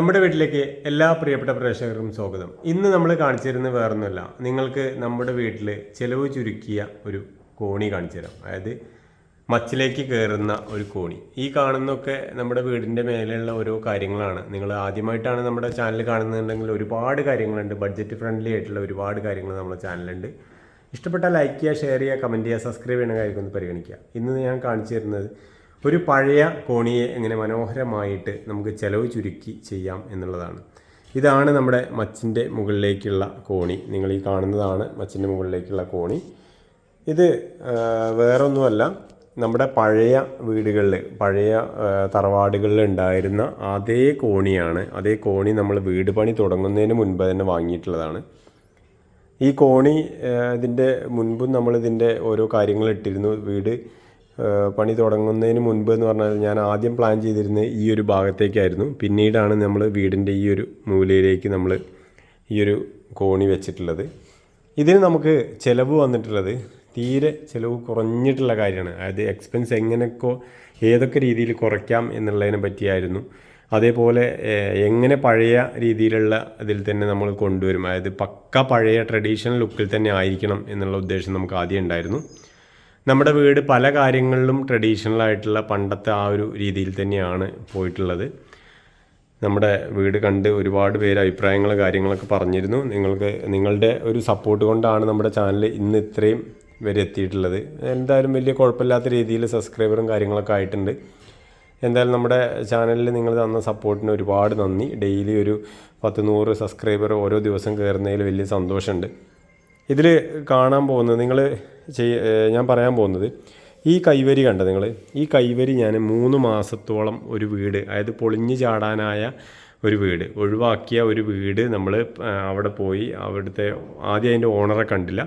നമ്മുടെ വീട്ടിലേക്ക് എല്ലാ പ്രിയപ്പെട്ട പ്രേക്ഷകർക്കും സ്വാഗതം. ഇന്ന് നമ്മൾ കാണിച്ചു തരുന്നത് വേറൊന്നുമല്ല. നിങ്ങൾക്ക് നമ്മുടെ വീട്ടിൽ ചിലവ് ചുരുക്കിയ ഒരു കോണി കാണിച്ചു തരാം അതായത് മച്ചിലേക്ക് കയറുന്ന ഒരു കോണി. ഈ കാണുന്നൊക്കെ നമ്മുടെ വീടിന്റെ മേലെയുള്ള ഓരോ കാര്യങ്ങളാണ്. നിങ്ങൾ ആദ്യമായിട്ടാണ് നമ്മുടെ ചാനൽ കാണുന്നുണ്ടെങ്കിൽ ഒരുപാട് കാര്യങ്ങളുണ്ട്. ബഡ്ജറ്റ് ഫ്രണ്ട്ലി ആയിട്ടുള്ള ഒരുപാട് കാര്യങ്ങൾ നമ്മുടെ ചാനലുണ്ട് ഇഷ്ടപ്പെട്ടാൽ ലൈക്ക് ചെയ്യുക ഷെയർ ചെയ്യുക കമന്റ് ചെയ്യുക സബ്സ്ക്രൈബ് ചെയ്യുന്ന കാര്യമൊക്കെ ഒന്ന് പരിഗണിക്കുക. ഇന്ന് ഞാൻ കാണിച്ചു തരുന്നത് ഒരു പഴയ കോണിയെ എങ്ങനെ മനോഹരമായിട്ട് നമുക്ക് ചിലവ് ചുരുക്കി ചെയ്യാം എന്നുള്ളതാണ്. ഇതാണ് നമ്മുടെ മച്ചിന്റെ മുകളിലേക്കുള്ള കോണി. നിങ്ങൾ ഈ കാണുന്നതാണ് മച്ചിന്റെ മുകളിലേക്കുള്ള കോണി. ഇത് വേറൊന്നുമല്ല നമ്മുടെ പഴയ വീടുകളിൽ പഴയ തറവാടുകളിൽ ഉണ്ടായിരുന്ന അതേ കോണിയാണ് അതേ കോണി നമ്മൾ വീട് പണി തുടങ്ങുന്നതിന് മുൻപ് തന്നെ വാങ്ങിയിട്ടുള്ളതാണ്. ഈ കോണി ഇതിന്റെ മുൻപും നമ്മളിതിന്റെ ഓരോ കാര്യങ്ങൾ ഇട്ടിരുന്നു. വീട് പണി തുടങ്ങുന്നതിന് മുൻപ് എന്ന് പറഞ്ഞാൽ ഞാൻ ആദ്യം പ്ലാൻ ചെയ്തിരുന്നത് ഈ ഒരു ഭാഗത്തേക്കായിരുന്നു. പിന്നീടാണ് നമ്മൾ വീടിന്റെ ഈ ഒരു മൂലയിലേക്ക് നമ്മൾ ഈ ഒരു കോണി വെച്ചിട്ടുള്ളത്. ഇതിന് നമുക്ക് ചിലവ് വന്നിട്ടുള്ളത് തീരെ ചിലവ് കുറഞ്ഞിട്ടുള്ള കാര്യമാണ്. അതായത് എക്സ്പെൻസ് എങ്ങനെയൊക്കെ ഏതൊക്കെ രീതിയിൽ കുറയ്ക്കാം എന്നുള്ളതിനെ പറ്റിയായിരുന്നു. അതേപോലെ എങ്ങനെ പഴയ രീതിയിലുള്ള ഇതിൽ തന്നെ നമ്മൾ കൊണ്ടുവരും. അതായത് പക്ക പഴയ ട്രഡീഷണൽ ലുക്കിൽ തന്നെ ആയിരിക്കണം എന്നുള്ള ഉദ്ദേശം നമുക്ക് ആദ്യം ഉണ്ടായിരുന്നു. നമ്മുടെ വീട് പല കാര്യങ്ങളിലും ട്രഡീഷണൽ ആയിട്ടുള്ള പണ്ടത്തെ ആ ഒരു രീതിയിൽ തന്നെയാണ് പോയിട്ടുള്ളത്. നമ്മുടെ വീട് കണ്ട് ഒരുപാട് പേര് അഭിപ്രായങ്ങൾ കാര്യങ്ങളൊക്കെ പറഞ്ഞിരുന്നു. നിങ്ങൾക്ക് നിങ്ങളുടെ ഒരു സപ്പോർട്ട് കൊണ്ടാണ് നമ്മുടെ ചാനൽ ഇന്ന് ഇത്രയും വരെ എത്തിയിട്ടുള്ളത്. എന്തായാലും വലിയ കുഴപ്പമില്ലാത്ത രീതിയിൽ സബ്സ്ക്രൈബറും കാര്യങ്ങളൊക്കെ ആയിട്ടുണ്ട്. എന്തായാലും നമ്മുടെ ചാനലിൽ നിങ്ങൾ തന്ന സപ്പോർട്ടിന് ഒരുപാട് നന്ദി. ഡെയിലി ഒരു പത്ത് നൂറ് സബ്സ്ക്രൈബർ ഓരോ ദിവസം കയറുന്നതിൽ വലിയ സന്തോഷമുണ്ട്. ഇതിൽ കാണാൻ പോകുന്നത് നിങ്ങൾ ചെയ്യ ഞാൻ പറയാൻ പോകുന്നത് ഈ കൈവരി കണ്ട നിങ്ങൾ ഈ കൈവരി ഞാൻ മൂന്ന് മാസത്തോളം ഒരു വീട് അതായത് പൊളിഞ്ഞു ചാടാനായ ഒരു വീട് ഒഴിവാക്കിയ ഒരു വീട് നമ്മൾ അവിടെ പോയി അവിടുത്തെ ആദ്യം അതിന്റെ ഓണറെ കണ്ടില്ല.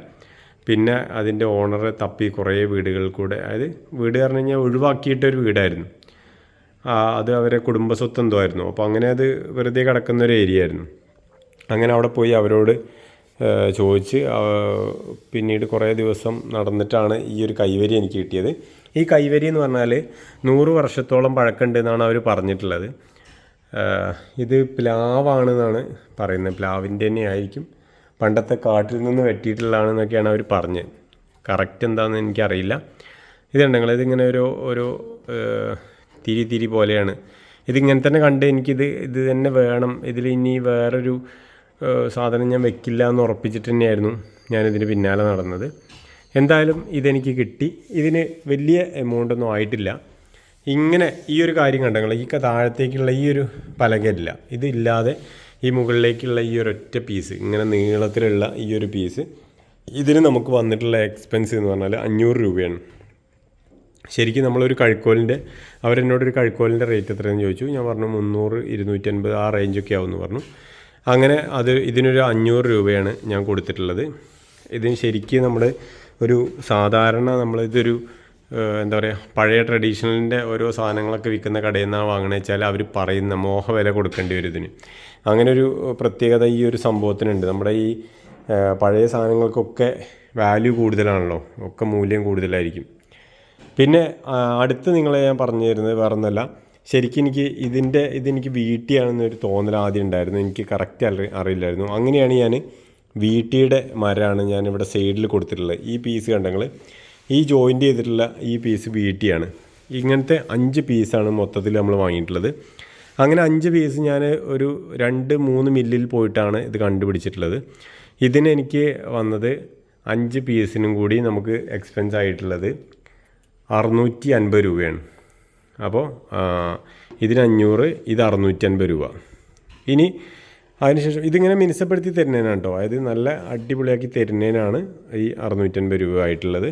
പിന്നെ അതിന്റെ ഓണറെ തപ്പി കുറേ വീടുകൾ കൂടെ അതായത് വീട് പറഞ്ഞു കഴിഞ്ഞാൽ ഒഴിവാക്കിയിട്ടൊരു വീടായിരുന്നു. അത് അവരെ കുടുംബസ്വത്ത് എന്തോ ആയിരുന്നു. അപ്പോൾ അങ്ങനെ അത് വെറുതെ കിടക്കുന്ന ഒരു ഏരിയ ആയിരുന്നു. അങ്ങനെ അവിടെ പോയി അവരോട് ചോദിച്ച് പിന്നീട് കുറേ ദിവസം നടന്നിട്ടാണ് ഈ ഒരു കൈവരി എനിക്ക് കിട്ടിയത്. ഈ കൈവരി എന്ന് പറഞ്ഞാൽ നൂറ് വർഷത്തോളം പഴക്കമുണ്ട് എന്നാണ് അവർ പറഞ്ഞിട്ടുള്ളത് ഇത് പ്ലാവാണെന്നാണ് പറയുന്നത്. പ്ലാവിന്റെ തന്നെ ആയിരിക്കും. പണ്ടത്തെ കാട്ടിൽ നിന്ന് വെട്ടിയിട്ടുള്ളതാണെന്നൊക്കെയാണ് അവർ പറഞ്ഞത്. കറക്റ്റ് എന്താണെന്ന് എനിക്കറിയില്ല. ഇതുണ്ടെങ്കിൽ ഇതിങ്ങനെ ഒരു ഒരു തിരി തിരി പോലെയാണ്. ഇതിങ്ങനെ തന്നെ കണ്ട് എനിക്കിത് ഇത് തന്നെ വേണം. ഇതിൽ ഇനി വേറൊരു സാധനം ഞാൻ വെക്കില്ല എന്ന് ഉറപ്പിച്ചിട്ട് തന്നെയായിരുന്നു ഞാനിതിന് പിന്നാലെ നടന്നത്. എന്തായാലും ഇതെനിക്ക് കിട്ടി. ഇതിന് വലിയ എമൗണ്ട് ഒന്നും ആയിട്ടില്ല. ഇങ്ങനെ ഈ ഒരു കാര്യം കണ്ടെങ്കിൽ ഈ താഴത്തേക്കുള്ള ഈ ഒരു പലകയില്ല. ഇതില്ലാതെ ഈ മുകളിലേക്കുള്ള ഈ ഒരു ഒറ്റ പീസ് ഇങ്ങനെ നീളത്തിലുള്ള ഈ ഒരു പീസ് ഇതിന് നമുക്ക് വന്നിട്ടുള്ള എക്സ്പെൻസ് എന്ന് പറഞ്ഞാൽ അഞ്ഞൂറ് രൂപയാണ്. ശരിക്കും നമ്മളൊരു കഴുക്കോലിന്റെ അവരെന്നോടൊരു കഴുക്കോലിന്റെ റേറ്റ് എത്രയെന്ന് ചോദിച്ചു. ഞാൻ പറഞ്ഞു മുന്നൂറ് ഇരുന്നൂറ്റൻപത് ആ റേഞ്ചൊക്കെ ആവുമെന്ന് പറഞ്ഞു. അങ്ങനെ അത് ഇതിനൊരു അഞ്ഞൂറ് രൂപയാണ് ഞാൻ കൊടുത്തിട്ടുള്ളത്. ഇതിന് ശരിക്കും നമ്മൾ ഒരു സാധാരണ നമ്മളിതൊരു എന്താ പറയുക പഴയ ട്രഡീഷണലിന്റെ ഓരോ സാധനങ്ങളൊക്കെ വിൽക്കുന്ന കടയിൽ നിന്നാണ് വാങ്ങണമെന്ന് വെച്ചാൽ അവർ പറയുന്ന മോഹ വില കൊടുക്കേണ്ടി വരും ഇതിന്. അങ്ങനെ ഒരു പ്രത്യേകത ഈ ഒരു സംഭവത്തിനുണ്ട്. നമ്മുടെ ഈ പഴയ സാധനങ്ങൾക്കൊക്കെ വാല്യൂ കൂടുതലാണല്ലോ. ഒക്കെ മൂല്യം കൂടുതലായിരിക്കും. പിന്നെ അടുത്ത് നിങ്ങളെ ഞാൻ പറഞ്ഞു തരുന്നത് വേറെ ഒന്നല്ല ശരിക്കും എനിക്ക് ഇതിന്റെ ഇതെനിക്ക് വീട്ടിയാണെന്നൊരു തോന്നൽ ആദ്യം ഉണ്ടായിരുന്നു. എനിക്ക് കറക്റ്റ് അറി അറിയില്ലായിരുന്നു. അങ്ങനെയാണ് ഞാൻ വീട്ടിയുടെ മരമാണ് ഞാൻ ഇവിടെ സൈഡിൽ കൊടുത്തിട്ടുള്ളത്. ഈ പീസ് കണ്ടെങ്കിൽ ഈ ജോയിന്റ് ചെയ്തിട്ടുള്ള ഈ പീസ് വീട്ടിയാണ്. ഇങ്ങനത്തെ അഞ്ച് പീസാണ് മൊത്തത്തിൽ നമ്മൾ വാങ്ങിയിട്ടുള്ളത്. അങ്ങനെ അഞ്ച് പീസ് ഞാൻ ഒരു രണ്ട് മൂന്ന് മില്ലിൽ പോയിട്ടാണ് ഇത് കണ്ടുപിടിച്ചിട്ടുള്ളത്. ഇതിനെനിക്ക് വന്നത് അഞ്ച് പീസിനും കൂടി നമുക്ക് എക്സ്പെൻസ് ആയിട്ടുള്ളത് അറുന്നൂറ്റി അൻപത് രൂപയാണ്. അപ്പോൾ ഇതിന് അഞ്ഞൂറ് ഇത് അറുന്നൂറ്റൻപത് രൂപ. ഇനി അതിനുശേഷം ഇതിങ്ങനെ മിനുസപ്പെടുത്തി തരുന്നതിനാണ് കേട്ടോ. അതായത് നല്ല അടിപൊളിയാക്കി തരുന്നതിനാണ് ഈ അറുന്നൂറ്റൻപത് രൂപ ആയിട്ടുള്ളത്.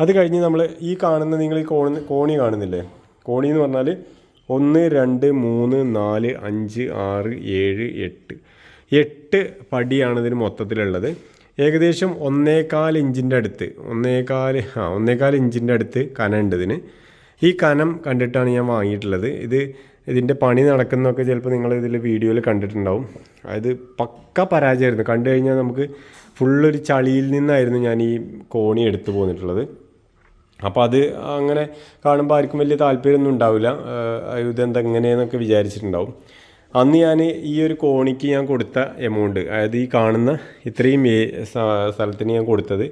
അത് കഴിഞ്ഞ് നമ്മൾ ഈ കാണുന്ന നിങ്ങൾ ഈ കോണി കോണി കാണുന്നില്ലേ? കോണി എന്ന് പറഞ്ഞാൽ ഒന്ന് രണ്ട് മൂന്ന് നാല് അഞ്ച് ആറ് ഏഴ് എട്ട്. എട്ട് പടിയാണ് ഇതിന് മൊത്തത്തിലുള്ളത്. ഏകദേശം ഒന്നേകാൽ ഇഞ്ചിന്റെ അടുത്ത് ഒന്നേകാൽ ആ ഒന്നേകാൽ ഇഞ്ചിന്റെ അടുത്ത് കനമുണ്ട് ഇതിന്. ഈ കനം കണ്ടിട്ടാണ് ഞാൻ വാങ്ങിയിട്ടുള്ളത്. ഇത് ഇതിന്റെ പണി നടക്കുന്നതൊക്കെ ചിലപ്പോൾ നിങ്ങൾ ഇതിൽ വീഡിയോയിൽ കണ്ടിട്ടുണ്ടാവും. അതായത് പക്ക പരാജയമായിരുന്നു. കണ്ടു കഴിഞ്ഞാൽ നമുക്ക് ഫുള്ളൊരു ചളിയിൽ നിന്നായിരുന്നു ഞാൻ ഈ കോണി എടുത്തു പോന്നിട്ടുള്ളത്. അപ്പോൾ അത് അങ്ങനെ കാണുമ്പോൾ ആർക്കും വലിയ താല്പര്യമൊന്നും ഉണ്ടാവില്ല. ഇതെന്തെങ്ങനെയെന്നൊക്കെ വിചാരിച്ചിട്ടുണ്ടാവും. അന്ന് ഞാൻ ഈ ഒരു കോണിക്ക് ഞാൻ കൊടുത്ത എമൗണ്ട് അതായത് ഈ കാണുന്ന ഇത്രയും സ്ഥലത്തിന് ഞാൻ കൊടുത്തത്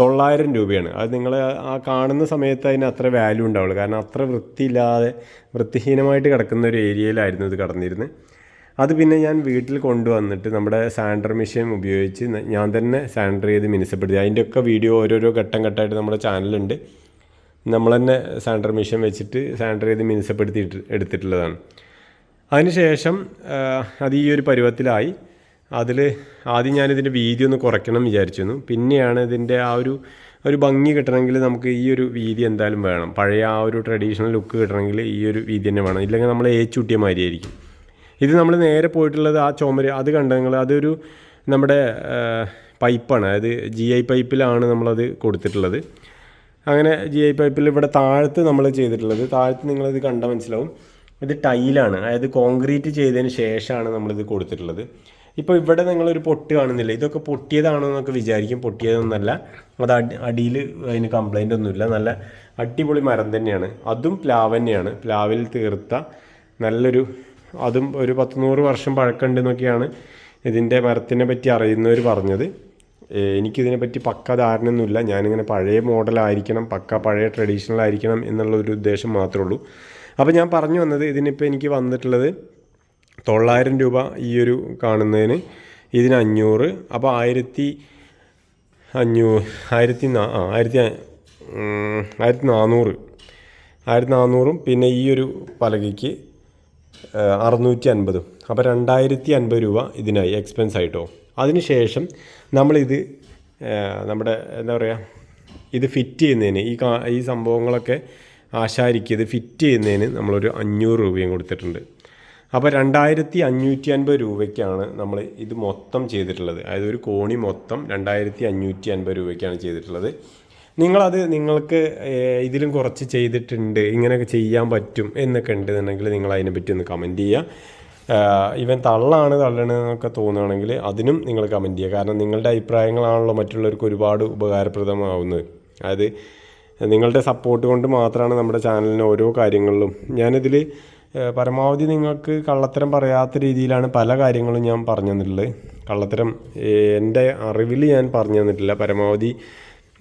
തൊള്ളായിരം രൂപയാണ്. അത് നിങ്ങൾ ആ കാണുന്ന സമയത്ത് അതിന് അത്ര വാല്യൂ ഉണ്ടാവുള്ളൂ. കാരണം അത്ര വൃത്തിയില്ലാതെ വൃത്തിഹീനമായിട്ട് കിടക്കുന്ന ഒരു ഏരിയയിലായിരുന്നു ഇത് കടന്നിരുന്നത്. അത് പിന്നെ ഞാൻ വീട്ടിൽ കൊണ്ടുവന്നിട്ട് നമ്മുടെ സാൻഡർ മെഷീൻ ഉപയോഗിച്ച് ഞാൻ തന്നെ സാൻഡർ ചെയ്ത് മിനുസപ്പെടുത്തി. അതിന്റെയൊക്കെ വീഡിയോ ഓരോരോ ഘട്ടം ഘട്ടമായിട്ട് നമ്മുടെ ചാനലുണ്ട്. നമ്മൾ തന്നെ സാൻഡർ മെഷീൻ വെച്ചിട്ട് സാൻഡർ ചെയ്ത് മിനുസപ്പെടുത്തി എടുത്തിട്ടുള്ളതാണ്. അതിനുശേഷം അത് ഈ ഒരു പരുവത്തിലായി. അതിൽ ആദ്യം ഞാനിതിന്റെ വീതി ഒന്ന് കുറയ്ക്കണം വിചാരിച്ചിരുന്നു. പിന്നെയാണ് ഇതിന്റെ ആ ഒരു ഒരു ഭംഗി കിട്ടണമെങ്കിൽ നമുക്ക് ഈ ഒരു വീതി എന്തായാലും വേണം. പഴയ ആ ഒരു ട്രഡീഷണൽ ലുക്ക് കിട്ടണമെങ്കിൽ ഈ ഒരു വീതി തന്നെ വേണം. ഇല്ലെങ്കിൽ നമ്മൾ ഏച്ചുട്ടിയ മാതിരിയായിരിക്കും. ഇത് നമ്മൾ നേരെ പോയിട്ടുള്ളത് ആ ചുമര് അത് കണ്ട നിങ്ങൾ അതൊരു നമ്മുടെ പൈപ്പാണ്. അതായത് ജി ഐ പൈപ്പിലാണ് നമ്മളത് കൊടുത്തിട്ടുള്ളത്. അങ്ങനെ ജി ഐ പൈപ്പിൽ ഇവിടെ താഴത്ത് നമ്മൾ ചെയ്തിട്ടുള്ളത്. താഴത്ത് നിങ്ങളിത് കണ്ട മനസ്സിലാവും. ഇത് ടൈലാണ്. അതായത് കോൺക്രീറ്റ് ചെയ്തതിന് ശേഷമാണ് നമ്മളിത് കൊടുത്തിട്ടുള്ളത്. ഇപ്പോൾ ഇവിടെ നിങ്ങളൊരു പൊട്ടി കാണുന്നില്ല. ഇതൊക്കെ പൊട്ടിയതാണോ എന്നൊക്കെ വിചാരിക്കും. പൊട്ടിയതൊന്നല്ല. അത് അടി അടിയിൽ അതിന് കംപ്ലൈന്റ് ഒന്നുമില്ല. നല്ല അടിപൊളി മരം തന്നെയാണ്. അതും പ്ലാവ് തന്നെയാണ്. പ്ലാവിൽ തീർത്ത നല്ലൊരു അതും ഒരു പത്ത് നൂറ് വർഷം പഴക്കമുണ്ടെന്നൊക്കെയാണ് ഇതിന്റെ മരത്തിനെ പറ്റി അറിയുന്നവർ പറഞ്ഞത്. എനിക്കിതിനെ പറ്റി പക്ക ധാരണയൊന്നുമില്ല. ഞാനിങ്ങനെ പഴയ മോഡലായിരിക്കണം പക്ക പഴയ ട്രഡീഷണൽ ആയിരിക്കണം എന്നുള്ള ഒരു ഉദ്ദേശം മാത്രമേ ഉള്ളൂ. അപ്പോൾ ഞാൻ പറഞ്ഞു വന്നത് ഇതിനിപ്പോൾ എനിക്ക് വന്നിട്ടുള്ളത് തൊള്ളായിരം രൂപ ഈ ഒരു കാണുന്നതിന് ഇതിന് അഞ്ഞൂറ്. അപ്പോൾ ആയിരത്തി അഞ്ഞൂ ആയിരത്തി നാ ആയിരത്തി ആയിരത്തി നാനൂറ് ആയിരത്തി നാനൂറും പിന്നെ ഈ ഒരു പലകയ്ക്ക് അറുന്നൂറ്റി അൻപതും. അപ്പോൾ രണ്ടായിരത്തി അൻപത് രൂപ ഇതിനായി എക്സ്പെൻസ് ആയിട്ടോ. അതിനുശേഷം നമ്മളിത് നമ്മുടെ എന്താ പറയുക ഇത് ഫിറ്റ് ചെയ്യുന്നതിന് ഈ കാ ഈ സംഭവങ്ങളൊക്കെ ആശാരിക്ക് ഇത് ഫിറ്റ് ചെയ്യുന്നതിന് നമ്മളൊരു അഞ്ഞൂറ് രൂപയും കൊടുത്തിട്ടുണ്ട്. അപ്പോൾ രണ്ടായിരത്തി അഞ്ഞൂറ്റി അൻപത് രൂപയ്ക്കാണ് നമ്മൾ ഇത് മൊത്തം ചെയ്തിട്ടുള്ളത്. അതായത് ഒരു കോണി മൊത്തം രണ്ടായിരത്തി അഞ്ഞൂറ്റി അൻപത് രൂപയ്ക്കാണ് ചെയ്തിട്ടുള്ളത്. നിങ്ങളത് നിങ്ങൾക്ക് ഇതിലും കുറച്ച് ചെയ്തിട്ടുണ്ട് ഇങ്ങനെയൊക്കെ ചെയ്യാൻ പറ്റും എന്നൊക്കെ ഉണ്ടെന്നുണ്ടെങ്കിൽ നിങ്ങൾ അതിനെപ്പറ്റി ഒന്ന് കമന്റ് ചെയ്യുക. ഇവൻ തള്ളാണ് തള്ളണെന്നൊക്കെ തോന്നുകയാണെങ്കിൽ അതിനും നിങ്ങൾ കമന്റ് ചെയ്യുക. കാരണം നിങ്ങളുടെ അഭിപ്രായങ്ങളാണല്ലോ മറ്റുള്ളവർക്ക് ഒരുപാട് ഉപകാരപ്രദമാവുന്നത്. അതായത് നിങ്ങളുടെ സപ്പോർട്ട് കൊണ്ട് മാത്രമാണ് നമ്മുടെ ചാനലിന് ഓരോ കാര്യങ്ങളിലും ഞാനിതിൽ പരമാവധി നിങ്ങൾക്ക് കള്ളത്തരം പറയാത്ത രീതിയിലാണ് പല കാര്യങ്ങളും ഞാൻ പറഞ്ഞു തന്നിട്ടുള്ളത്. കള്ളത്തരം എന്റെ അറിവിൽ ഞാൻ പറഞ്ഞു തന്നിട്ടില്ല. പരമാവധി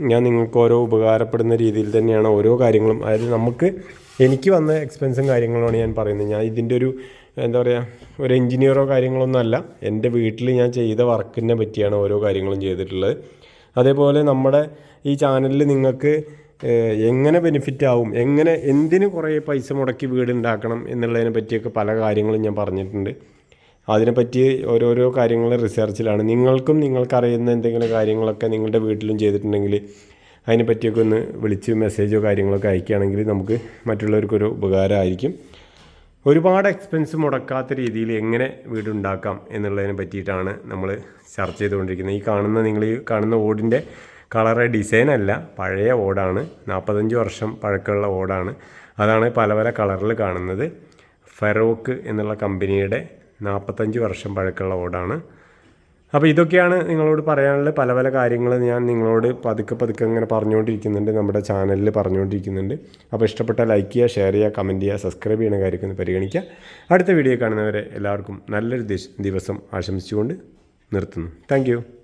ഞാൻ നിങ്ങൾക്ക് ഓരോ ഉപകാരപ്പെടുന്ന രീതിയിൽ തന്നെയാണ് ഓരോ കാര്യങ്ങളും അതായത് നമുക്ക് എനിക്ക് വന്ന എക്സ്പെൻസും കാര്യങ്ങളുമാണ് ഞാൻ പറയുന്നത്. ഞാൻ ഇതിന്റെ ഒരു എന്താ പറയുക ഒരു എൻജിനീയറോ കാര്യങ്ങളൊന്നും അല്ല. എന്റെ വീട്ടിൽ ഞാൻ ചെയ്ത വർക്കിനെ പറ്റിയാണ് ഓരോ കാര്യങ്ങളും ചെയ്തിട്ടുള്ളത്. അതേപോലെ നമ്മുടെ ഈ ചാനലിൽ നിങ്ങൾക്ക് എങ്ങനെ ബെനിഫിറ്റ് ആവും? എങ്ങനെ എന്തിന് കുറേ പൈസ മുടക്കി വീട് ഉണ്ടാക്കണം എന്നുള്ളതിനെ പറ്റിയൊക്കെ പല കാര്യങ്ങളും ഞാൻ പറഞ്ഞിട്ടുണ്ട്. അതിനെപ്പറ്റി ഓരോരോ കാര്യങ്ങൾ റിസർച്ചിലാണ് നിങ്ങൾക്കും നിങ്ങൾക്കറിയുന്ന എന്തെങ്കിലും കാര്യങ്ങളൊക്കെ നിങ്ങളുടെ വീട്ടിലും ചെയ്തിട്ടുണ്ടെങ്കിൽ അതിനെ പറ്റിയൊക്കെ ഒന്ന് വിളിച്ച് മെസ്സേജോ കാര്യങ്ങളൊക്കെ അയക്കുകയാണെങ്കിൽ നമുക്ക് മറ്റുള്ളവർക്കൊരു ഉപകാരമായിരിക്കും. ഒരുപാട് എക്സ്പെൻസ് മുടക്കാത്ത രീതിയിൽ എങ്ങനെ വീടുണ്ടാക്കാം എന്നുള്ളതിനെ പറ്റിയിട്ടാണ് നമ്മൾ ചർച്ച ചെയ്തുകൊണ്ടിരിക്കുന്നത്. ഈ കാണുന്ന നിങ്ങൾ ഈ കാണുന്ന ഓടിന്റെ കളറ് ഡിസൈൻ അല്ല പഴയ ഓടാണ്. നാൽപ്പത്തഞ്ച് വർഷം പഴക്കമുള്ള ഓടാണ്. അതാണ് പല പല കളറിൽ കാണുന്നത്. ഫെറോക്ക് എന്നുള്ള കമ്പനിയുടെ നാൽപ്പത്തഞ്ച് വർഷം പഴക്കമുള്ള ഓടാണ്. അപ്പോൾ ഇതൊക്കെയാണ് നിങ്ങളോട് പറയാനുള്ള പല പല കാര്യങ്ങൾ ഞാൻ നിങ്ങളോട് പതുക്കെ പതുക്കെ ഇങ്ങനെ പറഞ്ഞുകൊണ്ടിരിക്കുന്നുണ്ട്. നമ്മുടെ ചാനലിൽ പറഞ്ഞുകൊണ്ടിരിക്കുന്നുണ്ട്. അപ്പോൾ ഇഷ്ടപ്പെട്ട ലൈക്ക് ചെയ്യുക ഷെയർ ചെയ്യുക കമന്റ് ചെയ്യുക സബ്സ്ക്രൈബ് ചെയ്യുന്ന കാര്യമൊക്കെ ഒന്ന് പരിഗണിക്കുക. അടുത്ത വീഡിയോ കാണുന്നവരെ എല്ലാവർക്കും നല്ലൊരു ദിവസം ആശംസിച്ചുകൊണ്ട് നിർത്തുന്നു. താങ്ക്